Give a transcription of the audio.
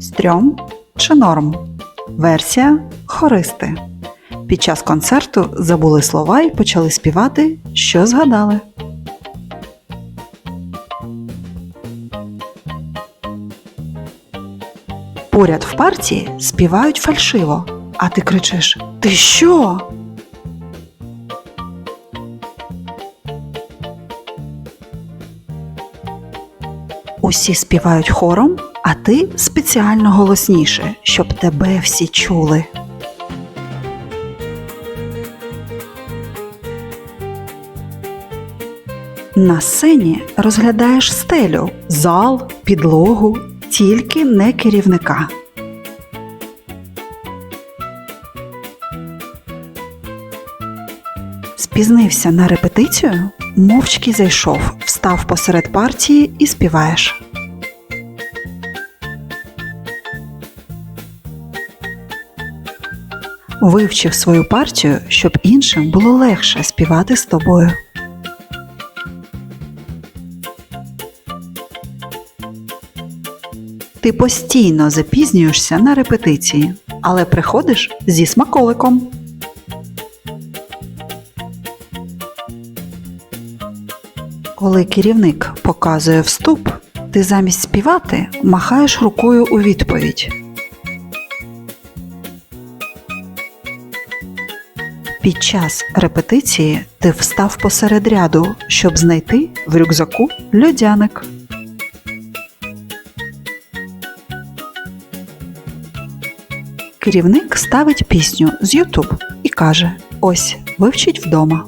Стрьом чи норм? Версія хористи. Під час концерту забули слова і почали співати, що згадали. Поряд в партії співають фальшиво, а ти кричиш: Ти що? Усі співають хором, а ти спеціально голосніше, щоб тебе всі чули. На сцені розглядаєш стелю, зал, підлогу, тільки не керівника. Спізнився на репетицію, мовчки зайшов, встав посеред партії і співаєш. Вивчив свою партію, щоб іншим було легше співати з тобою. Ти постійно запізнюєшся на репетиції, але приходиш зі смаколиком. Коли керівник показує вступ, ти замість співати махаєш рукою у відповідь. Під час репетиції ти встав посеред ряду, щоб знайти в рюкзаку льодяник. Керівник ставить пісню з YouTube і каже: Ось, вивчіть вдома.